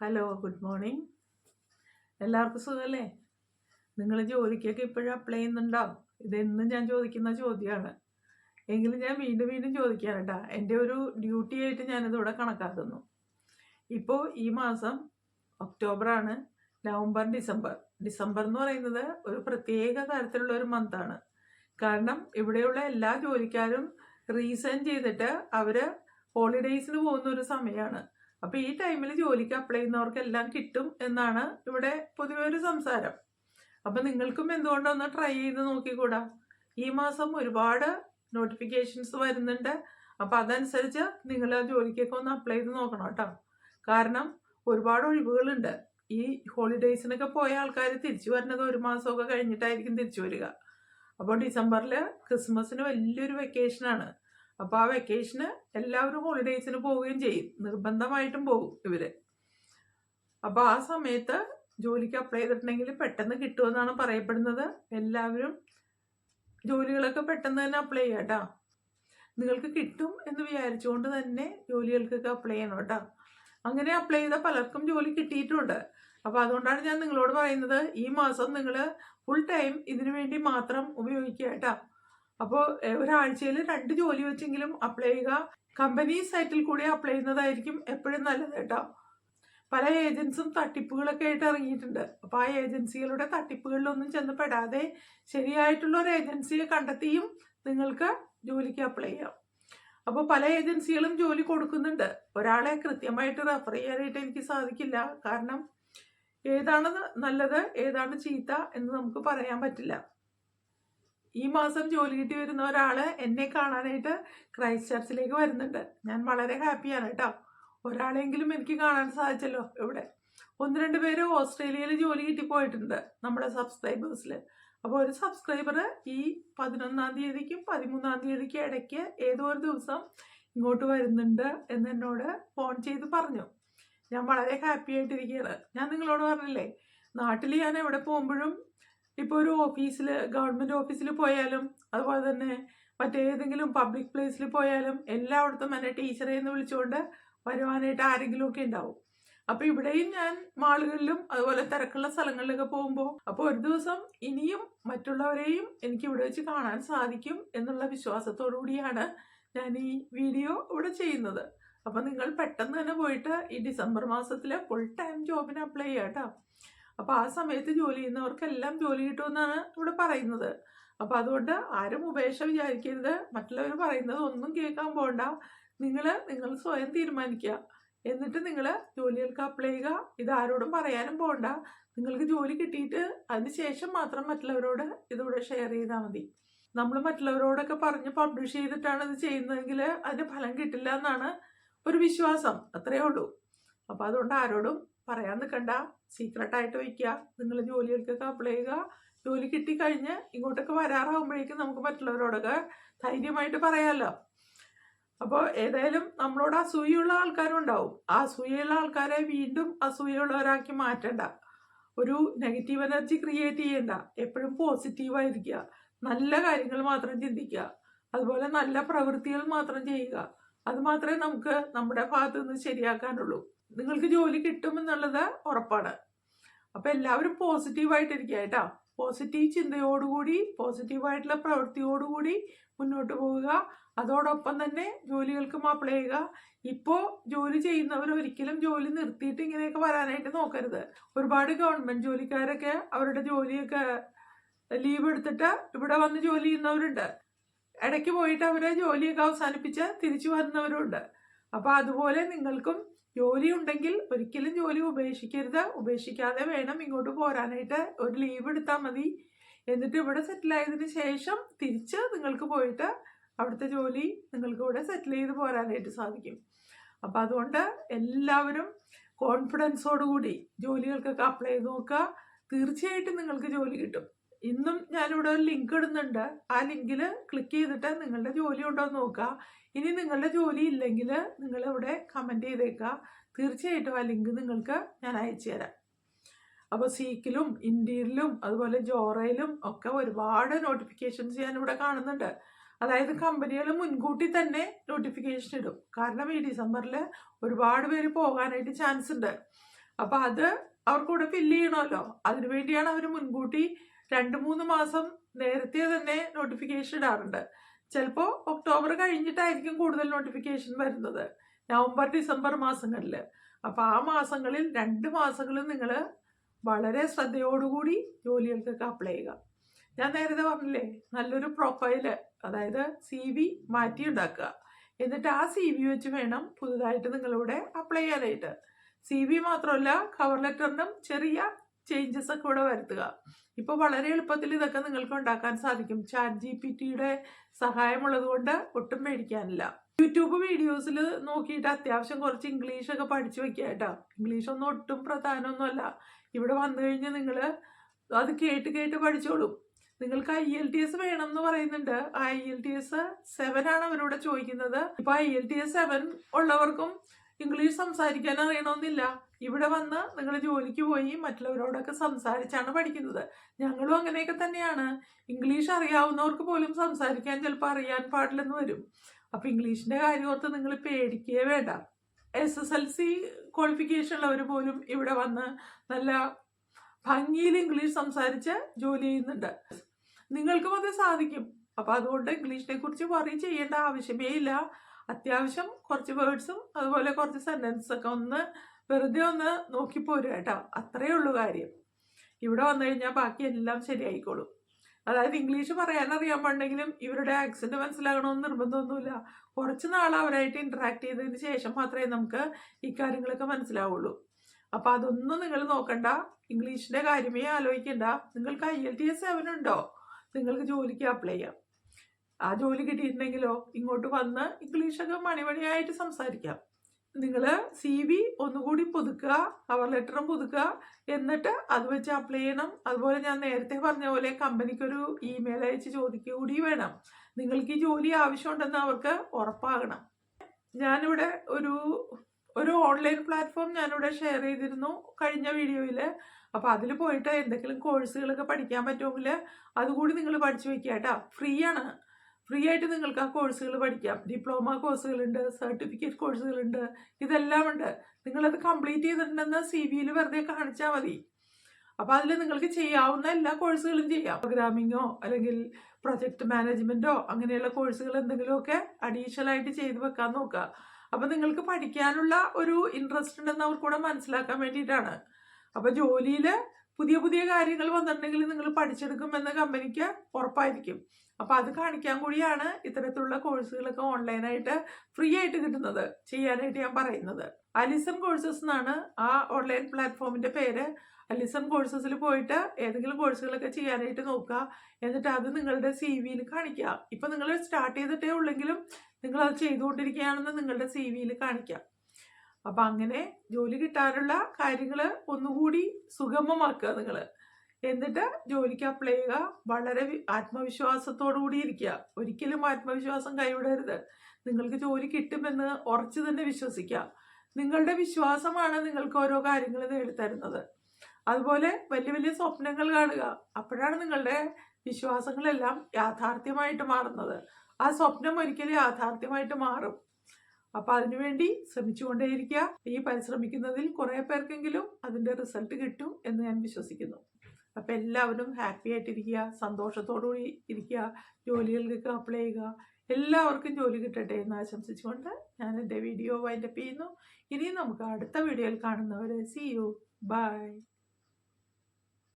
Hello good morning എല്ലാവർക്കും സുഖമല്ലേ നിങ്ങൾ ജോലിക്കൊക്കെ ഇപ്പോഴും അപ്ലൈ ചെയ്യുന്നുണ്ടോ? ഇതെന്നും ഞാൻ ചോദിക്കുന്ന ചോദ്യമാണ് എങ്കിലും ഞാൻ വീണ്ടും വീണ്ടും ചോദിക്കുകയാണ് കേട്ടോ എന്റെ ഒരു ഡ്യൂട്ടി ആയിട്ട് ഞാനിതിവിടെ കണക്കാക്കുന്നു. ഇപ്പോൾ ഈ മാസം ഒക്ടോബറാണ് നവംബർ ഡിസംബർ ഡിസംബർ എന്ന് പറയുന്നത് ഒരു പ്രത്യേക തരത്തിലുള്ള ഒരു മന്താണ് കാരണം ഇവിടെയുള്ള എല്ലാ ജോലിക്കാരും റീസൈൻ ചെയ്തിട്ട് അവർ ഹോളിഡേയ്സിന് പോകുന്ന ഒരു സമയമാണ് അപ്പോൾ ഈ ടൈമിൽ ജോലിക്ക് അപ്ലൈ ചെയ്യുന്നവർക്കെല്ലാം കിട്ടും എന്നാണ് ഇവിടെ പൊതുവെ ഒരു സംസാരം. അപ്പം നിങ്ങൾക്കും എന്തുകൊണ്ടൊന്ന് ട്രൈ ചെയ്ത് നോക്കിക്കൂടാ? ഈ മാസം ഒരുപാട് നോട്ടിഫിക്കേഷൻസ് വരുന്നുണ്ട്. അപ്പോൾ അതനുസരിച്ച് നിങ്ങൾ ആ ജോലിക്കൊക്കെ ഒന്ന് അപ്ലൈ ചെയ്ത് നോക്കണം കേട്ടോ. കാരണം ഒരുപാട് ഒഴിവുകളുണ്ട്. ഈ ഹോളിഡേയ്സിനൊക്കെ പോയ ആൾക്കാർ തിരിച്ചു വരുന്നത് ഒരു മാസമൊക്കെ കഴിഞ്ഞിട്ടായിരിക്കും തിരിച്ചു വരിക. അപ്പോൾ ഡിസംബറിൽ ക്രിസ്മസിന് വലിയൊരു വെക്കേഷനാണ് അപ്പോൾ ആ വെക്കേഷന് എല്ലാവരും ഹോളിഡേയ്സിന് പോവുകയും ചെയ്യും. നിർബന്ധമായിട്ടും പോകും ഇവർ. അപ്പോൾ ആ സമയത്ത് ജോലിക്ക് അപ്ലൈ ചെയ്തിട്ടുണ്ടെങ്കിൽ പെട്ടെന്ന് കിട്ടുമെന്നാണ് പറയപ്പെടുന്നത്. എല്ലാവരും ജോലികളൊക്കെ പെട്ടെന്ന് തന്നെ അപ്ലൈ ചെയ്യാം കേട്ടോ. നിങ്ങൾക്ക് കിട്ടും എന്ന് വിചാരിച്ചുകൊണ്ട് തന്നെ ജോലികൾക്കൊക്കെ അപ്ലൈ ചെയ്യണം കേട്ടോ. അങ്ങനെ അപ്ലൈ ചെയ്ത പലർക്കും ജോലി കിട്ടിയിട്ടുണ്ട്. അപ്പോൾ അതുകൊണ്ടാണ് ഞാൻ നിങ്ങളോട് പറയുന്നത് ഈ മാസം നിങ്ങൾ ഫുൾ ടൈം ഇതിനു വേണ്ടി മാത്രം ഉപയോഗിക്കുക കേട്ടോ. അപ്പോൾ ഒരാഴ്ചയിൽ രണ്ട് ജോലി വെച്ചെങ്കിലും അപ്ലൈ ചെയ്യുക. കമ്പനി സൈറ്റിൽ കൂടി അപ്ലൈ ചെയ്യുന്നതായിരിക്കും എപ്പോഴും നല്ലത് കേട്ടോ. പല ഏജൻസും തട്ടിപ്പുകളൊക്കെ ആയിട്ട് ഇറങ്ങിയിട്ടുണ്ട്. അപ്പോൾ ആ ഏജൻസികളുടെ തട്ടിപ്പുകളിലൊന്നും ചെന്ന് പെടാതെ ശരിയായിട്ടുള്ള ഒരു ഏജൻസിയെ കണ്ടെത്തിയും നിങ്ങൾക്ക് ജോലിക്ക് അപ്ലൈ ചെയ്യാം. അപ്പോൾ പല ഏജൻസികളും ജോലി കൊടുക്കുന്നുണ്ട്. ഒരാളെ കൃത്യമായിട്ട് റെഫർ ചെയ്യാനായിട്ട് എനിക്ക് സാധിക്കില്ല. കാരണം ഏതാണ് നല്ലത് ഏതാണ് ചീത്ത എന്ന് നമുക്ക് പറയാൻ പറ്റില്ല. ഈ മാസം ജോലി കിട്ടി വരുന്ന ഒരാൾ എന്നെ കാണാനായിട്ട് ക്രൈസ്റ്റ് ചർച്ചിലേക്ക് വരുന്നുണ്ട്. ഞാൻ വളരെ ഹാപ്പിയാണ് കേട്ടോ. ഒരാളെങ്കിലും എനിക്ക് കാണാൻ സാധിച്ചല്ലോ ഇവിടെ. ഒന്ന് രണ്ട് പേര് ഓസ്ട്രേലിയയിൽ ജോലി കിട്ടി പോയിട്ടുണ്ട് നമ്മുടെ സബ്സ്ക്രൈബേഴ്സിൽ അപ്പോൾ ഒരു സബ്സ്ക്രൈബർ ഈ പതിനൊന്നാം തീയതിക്കും പതിമൂന്നാം തീയതിക്കും ഇടയ്ക്ക് ഏതോ ഒരു ദിവസം ഇങ്ങോട്ട് വരുന്നുണ്ട് എന്ന് എന്നോട് ഫോൺ ചെയ്ത് പറഞ്ഞു. ഞാൻ വളരെ ഹാപ്പി ആയിട്ടിരിക്കുകയാണ്. ഞാൻ നിങ്ങളോട് പറഞ്ഞില്ലേ നാട്ടിൽ ഞാൻ എവിടെ പോകുമ്പോഴും ഇപ്പോൾ ഒരു ഓഫീസിൽ ഗവൺമെന്റ് ഓഫീസിൽ പോയാലും അതുപോലെ തന്നെ മറ്റേതെങ്കിലും പബ്ലിക് പ്ലേസിൽ പോയാലും എല്ലായിടത്തും എന്നെ ടീച്ചറെ എന്ന് വിളിച്ചുകൊണ്ട് വരുവാനായിട്ട് ആരെങ്കിലുമൊക്കെ ഉണ്ടാവും. അപ്പോൾ ഇവിടെയും ഞാൻ മാളുകളിലും അതുപോലെ തിരക്കുള്ള സ്ഥലങ്ങളിലൊക്കെ പോകുമ്പോൾ അപ്പോൾ ഒരു ദിവസം ഇനിയും മറ്റുള്ളവരെയും എനിക്ക് ഇവിടെ വെച്ച് കാണാൻ സാധിക്കും എന്നുള്ള വിശ്വാസത്തോടു കൂടിയാണ് ഞാൻ ഈ വീഡിയോ ഇവിടെ ചെയ്യുന്നത്. അപ്പോൾ നിങ്ങൾ പെട്ടെന്ന് തന്നെ പോയിട്ട് ഈ ഡിസംബർ മാസത്തിലെ ഫുൾ ടൈം ജോബിന് അപ്ലൈ ചെയ്യാം കേട്ടോ അപ്പോൾ ആ സമയത്ത് ജോലി ചെയ്യുന്നവർക്കെല്ലാം ജോലി കിട്ടുമെന്നാണ് ഇവിടെ പറയുന്നത്. അപ്പോൾ അതുകൊണ്ട് ആരും ഉപേക്ഷ വിചാരിക്കരുത്. മറ്റുള്ളവർ പറയുന്നത് ഒന്നും കേൾക്കാൻ പോകണ്ട നിങ്ങൾ നിങ്ങൾ സ്വയം തീരുമാനിക്കുക. എന്നിട്ട് നിങ്ങൾ ജോലികൾക്ക് അപ്ലൈ ചെയ്യുക. ഇത് ആരോടും പറയാനും പോകണ്ട നിങ്ങൾക്ക് ജോലി കിട്ടിയിട്ട് അതിന് ശേഷം മാത്രം മറ്റുള്ളവരോട് ഇതിവിടെ ഷെയർ ചെയ്താൽ മതി. നമ്മൾ മറ്റുള്ളവരോടൊക്കെ പറഞ്ഞ് പബ്ലിഷ് ചെയ്തിട്ടാണ് ഇത് ചെയ്യുന്നതെങ്കിൽ അതിന് ഫലം കിട്ടില്ല എന്നാണ് ഒരു വിശ്വാസം. അത്രയേ ഉള്ളൂ. അപ്പോൾ അതുകൊണ്ട് ആരോടും പറയാൻ നിൽക്കണ്ട സീക്രട്ടായിട്ട് വയ്ക്കുക നിങ്ങൾ ജോലികൾക്കൊക്കെ അപ്ലൈ ചെയ്യുക. ജോലി കിട്ടിക്കഴിഞ്ഞ് ഇങ്ങോട്ടൊക്കെ വരാറാകുമ്പോഴേക്കും നമുക്ക് മറ്റുള്ളവരോടൊക്കെ ധൈര്യമായിട്ട് പറയാമല്ലോ അപ്പോൾ ഏതായാലും നമ്മളോട് അസൂയുള്ള ആൾക്കാരും ഉണ്ടാവും ആ അസൂയുള്ള ആൾക്കാരെ വീണ്ടും അസൂയുള്ളവരാക്കി മാറ്റണ്ട. ഒരു നെഗറ്റീവ് എനർജി ക്രിയേറ്റ് ചെയ്യണ്ട. എപ്പോഴും പോസിറ്റീവായിരിക്കുക നല്ല കാര്യങ്ങൾ മാത്രം ചിന്തിക്കുക. അതുപോലെ നല്ല പ്രവൃത്തികൾ മാത്രം ചെയ്യുക. അത് മാത്രമേ നമുക്ക് നമ്മുടെ ഭാഗത്തു നിന്ന് ശരിയാക്കാനുള്ളൂ. നിങ്ങൾക്ക് ജോലി കിട്ടുമെന്നുള്ളത് ഉറപ്പാണ്. അപ്പം എല്ലാവരും പോസിറ്റീവായിട്ടിരിക്കുക കേട്ടോ. പോസിറ്റീവ് ചിന്തയോടുകൂടി പോസിറ്റീവായിട്ടുള്ള പ്രവൃത്തിയോടുകൂടി മുന്നോട്ട് പോവുക. അതോടൊപ്പം തന്നെ ജോലികൾക്കും അപ്ലൈ ചെയ്യുക. ഇപ്പോൾ ജോലി ചെയ്യുന്നവർ ഒരിക്കലും ജോലി നിർത്തിയിട്ട് ഇങ്ങനെയൊക്കെ വരാനായിട്ട് നോക്കരുത്. ഒരുപാട് ഗവൺമെന്റ് ജോലിക്കാരൊക്കെ അവരുടെ ജോലിയൊക്കെ ലീവ് എടുത്തിട്ട് ഇവിടെ വന്ന് ജോലി ചെയ്യുന്നവരുണ്ട്. ഇടയ്ക്ക് പോയിട്ട് അവരെ ജോലിയൊക്കെ അവസാനിപ്പിച്ച് തിരിച്ചു വരുന്നവരുണ്ട് അപ്പോൾ അതുപോലെ നിങ്ങൾക്കും ജോലി ഉണ്ടെങ്കിൽ ഒരിക്കലും ജോലി ഉപേക്ഷിക്കരുത്. ഉപേക്ഷിക്കാതെ വേണം ഇങ്ങോട്ട് പോരാനായിട്ട്. ഒരു ലീവ് എടുത്താൽ മതി. എന്നിട്ട് ഇവിടെ സെറ്റിൽ ആയതിന് ശേഷം തിരിച്ച് നിങ്ങൾക്ക് പോയിട്ട് അവിടുത്തെ ജോലി നിങ്ങൾക്ക് ഇവിടെ സെറ്റിൽ ചെയ്ത് പോരാനായിട്ട് സാധിക്കും. അപ്പം അതുകൊണ്ട് എല്ലാവരും കോൺഫിഡൻസോടുകൂടി ജോലികൾക്കൊക്കെ അപ്ലൈ ചെയ്ത് നോക്കുക. തീർച്ചയായിട്ടും നിങ്ങൾക്ക് ജോലി കിട്ടും. ഇന്നും ഞാനിവിടെ ഒരു ലിങ്ക് ഇടുന്നുണ്ട്. ആ ലിങ്കിൽ ക്ലിക്ക് ചെയ്തിട്ട് നിങ്ങളുടെ ജോലി ഉണ്ടോ എന്ന് നോക്കുക. ഇനി നിങ്ങളുടെ ജോലി ഇല്ലെങ്കിൽ നിങ്ങൾ ഇവിടെ കമന്റ് ചെയ്തേക്കുക. തീർച്ചയായിട്ടും ആ ലിങ്ക് നിങ്ങൾക്ക് ഞാൻ അയച്ചു തരാം. അപ്പോൾ സീക്കിലും ഇന്ത്യയിലും അതുപോലെ ജോറയിലും ഒക്കെ ഒരുപാട് നോട്ടിഫിക്കേഷൻസ് ഞാൻ ഇവിടെ കാണുന്നുണ്ട്. അതായത് കമ്പനികൾ മുൻകൂട്ടി തന്നെ നോട്ടിഫിക്കേഷൻ ഇടും. കാരണം ഈ ഡിസംബറിൽ ഒരുപാട് പേര് പോകാനായിട്ട് ചാൻസ് ഉണ്ട്. അപ്പോൾ അത് അവർക്കൂടെ ഫില്ല് ചെയ്യണമല്ലോ. അതിനുവേണ്ടിയാണ് അവർ മുൻകൂട്ടി രണ്ട് മൂന്ന് മാസം നേരത്തെ തന്നെ നോട്ടിഫിക്കേഷൻ ഇടാറുണ്ട്. ചിലപ്പോൾ ഒക്ടോബർ കഴിഞ്ഞിട്ടായിരിക്കും കൂടുതൽ നോട്ടിഫിക്കേഷൻ വരുന്നത്. നവംബർ ഡിസംബർ മാസങ്ങളിൽ. അപ്പോൾ ആ മാസങ്ങളിൽ രണ്ട് മാസങ്ങളിൽ നിങ്ങൾ വളരെ ശ്രദ്ധയോടുകൂടി ജോലികൾക്കൊക്കെ അപ്ലൈ ചെയ്യുക. ഞാൻ നേരത്തെ പറഞ്ഞില്ലേ നല്ലൊരു പ്രൊഫൈൽ അതായത് സി വി മാറ്റി ഉണ്ടാക്കുക എന്നിട്ട് ആ സി വി വെച്ച് വേണം പുതുതായിട്ട് നിങ്ങളിവിടെ അപ്ലൈ ചെയ്യാനായിട്ട്. സി വി മാത്രമല്ല കവർ ലെറ്ററിനും ചെറിയ ചേഞ്ചസ് ഒക്കെ ഇവിടെ വരുത്തുക. ഇപ്പോൾ വളരെ എളുപ്പത്തിൽ ഇതൊക്കെ നിങ്ങൾക്ക് ഉണ്ടാക്കാൻ സാധിക്കും. ചാറ്റ് ജി പി ടിയുടെ സഹായമുള്ളത് കൊണ്ട് ഒട്ടും പേടിക്കാനില്ല. യൂട്യൂബ് വീഡിയോസിൽ നോക്കിയിട്ട് അത്യാവശ്യം കുറച്ച് ഇംഗ്ലീഷ് ഒക്കെ പഠിച്ചു വെക്കുക കേട്ടോ. ഇംഗ്ലീഷ് ഒന്നും ഒട്ടും പ്രധാനമൊന്നുമല്ല. ഇവിടെ വന്നു കഴിഞ്ഞാൽ നിങ്ങൾ അത് കേട്ട് കേട്ട് പഠിച്ചോളും. നിങ്ങൾക്ക് ഐ എൽ ടി എസ് വേണം എന്ന് പറയുന്നുണ്ട്. I L T S seven ആണ് അവരോട് ചോദിക്കുന്നത്. ഇപ്പൊ I L T S seven ഉള്ളവർക്കും ഇംഗ്ലീഷ് സംസാരിക്കാൻ അറിയണമെന്നില്ല. ഇവിടെ വന്ന് നിങ്ങൾ ജോലിക്ക് പോയി മറ്റുള്ളവരോടൊക്കെ സംസാരിച്ചാണ് പഠിക്കുന്നത്. ഞങ്ങളും അങ്ങനെയൊക്കെ തന്നെയാണ്. ഇംഗ്ലീഷ് അറിയാവുന്നവർക്ക് പോലും സംസാരിക്കാൻ ചിലപ്പോൾ അറിയാൻ പാടില്ലെന്ന് വരും. അപ്പം ഇംഗ്ലീഷിന്റെ കാര്യമൊക്കെ നിങ്ങൾ പേടിക്കേ വേണ്ട. S S L C qualification ഉള്ളവർ പോലും ഇവിടെ വന്ന് നല്ല ഭംഗിയിൽ ഇംഗ്ലീഷ് സംസാരിച്ച് ജോലി ചെയ്യുന്നുണ്ട്. നിങ്ങൾക്കും അത് സാധിക്കും. അപ്പം അതുകൊണ്ട് ഇംഗ്ലീഷിനെ കുറിച്ച് വറി ചെയ്യേണ്ട ആവശ്യമേ ഇല്ല. അത്യാവശ്യം കുറച്ച് വേർഡ്സും അതുപോലെ കുറച്ച് സെന്റൻസൊക്കെ ഒന്ന് വെറുതെ ഒന്ന് നോക്കി പോരുക കേട്ടോ. അത്രയേ ഉള്ളൂ കാര്യം. ഇവിടെ വന്നു കഴിഞ്ഞാൽ ബാക്കി എല്ലാം ശരിയായിക്കോളും. അതായത് ഇംഗ്ലീഷ് പറയാൻ അറിയാൻ ഇവരുടെ ആക്സെന്റ് മനസ്സിലാകണമെന്ന് നിർബന്ധമൊന്നുമില്ല. കുറച്ച് നാൾ അവരായിട്ട് ഇന്ററാക്ട് ചെയ്തതിന് ശേഷം മാത്രമേ നമുക്ക് ഈ കാര്യങ്ങളൊക്കെ മനസ്സിലാവുള്ളൂ. അപ്പൊ അതൊന്നും നിങ്ങൾ നോക്കണ്ട. ഇംഗ്ലീഷിന്റെ കാര്യമേ ആലോചിക്കണ്ട. നിങ്ങൾക്ക് I L T S seven ഉണ്ടോ? നിങ്ങൾക്ക് ജോലിക്ക് അപ്ലൈ ചെയ്യാം. ആ ജോലി കിട്ടിയിട്ടുണ്ടെങ്കിലോ ഇങ്ങോട്ട് വന്ന് ഇംഗ്ലീഷൊക്കെ മണിമണിയായിട്ട് സംസാരിക്കാം. നിങ്ങൾ സി വി ഒന്നുകൂടി പുതുക്കുക കവർ ലെറ്ററും പുതുക്കുക എന്നിട്ട് അത് വെച്ച് അപ്ലൈ ചെയ്യണം. അതുപോലെ ഞാൻ നേരത്തെ പറഞ്ഞ പോലെ കമ്പനിക്കൊരു ഇമെയിൽ അയച്ച് ചോദിക്കുക കൂടി വേണം. നിങ്ങൾക്ക് ഈ ജോലി ആവശ്യമുണ്ടെന്ന് അവർക്ക് ഉറപ്പാകണം. ഞാനിവിടെ ഒരു ഒരു ഓൺലൈൻ പ്ലാറ്റ്ഫോം ഞാനിവിടെ ഷെയർ ചെയ്തിരുന്നു കഴിഞ്ഞ വീഡിയോയിൽ അപ്പോൾ അതിൽ പോയിട്ട് എന്തെങ്കിലും കോഴ്സുകളൊക്കെ പഠിക്കാൻ പറ്റുമെങ്കിൽ അതുകൂടി നിങ്ങൾ പഠിച്ചു വെക്കുക കേട്ടോ. ഫ്രീ ആണ്. ഫ്രീ ആയിട്ട് നിങ്ങൾക്ക് ആ കോഴ്സുകൾ പഠിക്കാം. ഡിപ്ലോമ കോഴ്സുകളുണ്ട് സർട്ടിഫിക്കറ്റ് കോഴ്സുകളുണ്ട് ഇതെല്ലാം ഉണ്ട് നിങ്ങളത് കംപ്ലീറ്റ് ചെയ്തിട്ടുണ്ടെന്ന് സി വിയിൽ വെറുതെ കാണിച്ചാൽ മതി. അപ്പോൾ അതിൽ നിങ്ങൾക്ക് ചെയ്യാവുന്ന എല്ലാ കോഴ്സുകളും ചെയ്യാം. പ്രോഗ്രാമിങ്ങോ അല്ലെങ്കിൽ പ്രൊജക്ട് മാനേജ്മെന്റോ അങ്ങനെയുള്ള കോഴ്സുകൾ എന്തെങ്കിലുമൊക്കെ അഡീഷണൽ ആയിട്ട് ചെയ്ത് വെക്കാൻ നോക്കുക. അപ്പോൾ നിങ്ങൾക്ക് പഠിക്കാനുള്ള ഒരു ഇൻട്രസ്റ്റ് ഉണ്ടെന്ന് അവർക്കൂടെ മനസ്സിലാക്കാൻ വേണ്ടിയിട്ടാണ്. അപ്പോൾ ജോലിയിൽ പുതിയ പുതിയ കാര്യങ്ങൾ വന്നിട്ടുണ്ടെങ്കിൽ നിങ്ങൾ പഠിച്ചെടുക്കുമെന്ന കമ്പനിക്ക് ഉറപ്പായിരിക്കും. അപ്പൊ അത് കാണിക്കാൻ കൂടിയാണ് ഇത്തരത്തിലുള്ള കോഴ്സുകളൊക്കെ ഓൺലൈനായിട്ട് ഫ്രീ ആയിട്ട് കിട്ടുന്നത് ചെയ്യാനായിട്ട് ഞാൻ പറയുന്നത്. അലിസൺ കോഴ്സസ് എന്നാണ് ആ ഓൺലൈൻ പ്ലാറ്റ്ഫോമിന്റെ പേര്. അലിസൺ കോഴ്സസിൽ പോയിട്ട് ഏതെങ്കിലും കോഴ്സുകളൊക്കെ ചെയ്യാനായിട്ട് നോക്കുക. എന്നിട്ട് അത് നിങ്ങളുടെ സി വിയിൽ കാണിക്കുക. ഇപ്പൊ നിങ്ങൾ സ്റ്റാർട്ട് ചെയ്തിട്ടേ ഉള്ളെങ്കിലും നിങ്ങൾ അത് ചെയ്തുകൊണ്ടിരിക്കുകയാണെന്ന് നിങ്ങളുടെ സി വിയിൽ കാണിക്കാം അപ്പൊ അങ്ങനെ ജോലി കിട്ടാനുള്ള കാര്യങ്ങൾ ഒന്നുകൂടി സുഗമമാക്കുക നിങ്ങൾ എന്നിട്ട് ജോലിക്ക് അപ്ലൈ ചെയ്യുക. വളരെ ആത്മവിശ്വാസത്തോടു കൂടി ഇരിക്കുക. ഒരിക്കലും ആത്മവിശ്വാസം കൈവിടരുത്. നിങ്ങൾക്ക് ജോലി കിട്ടുമെന്ന് ഉറച്ചു തന്നെ വിശ്വസിക്കുക. നിങ്ങളുടെ വിശ്വാസമാണ് നിങ്ങൾക്ക് ഓരോ കാര്യങ്ങൾ നേടിത്തരുന്നത് അതുപോലെ വലിയ വലിയ സ്വപ്നങ്ങൾ കാണുക. അപ്പോഴാണ് നിങ്ങളുടെ വിശ്വാസങ്ങളെല്ലാം യാഥാർത്ഥ്യമായിട്ട് മാറുന്നത്. ആ സ്വപ്നം ഒരിക്കലും യാഥാർത്ഥ്യമായിട്ട് മാറും. അപ്പൊ അതിനുവേണ്ടി ശ്രമിച്ചുകൊണ്ടേയിരിക്കുക. ഈ പരിശ്രമിക്കുന്നതിൽ കുറെ പേർക്കെങ്കിലും അതിന്റെ റിസൾട്ട് കിട്ടും എന്ന് ഞാൻ വിശ്വസിക്കുന്നു. അപ്പം എല്ലാവരും ഹാപ്പി ആയിട്ടിരിക്കുക സന്തോഷത്തോടുകൂടി ഇരിക്കുക ജോലികൾക്കൊക്കെ അപ്ലൈ ചെയ്യുക. എല്ലാവർക്കും ജോലി കിട്ടട്ടെ എന്ന് ആശംസിച്ചുകൊണ്ട് ഞാൻ എന്റെ വീഡിയോ വൈൻഡപ്പ് ചെയ്യുന്നു. ഇനിയും നമുക്ക് അടുത്ത വീഡിയോയിൽ കാണുന്നവരെ സി യു ബൈ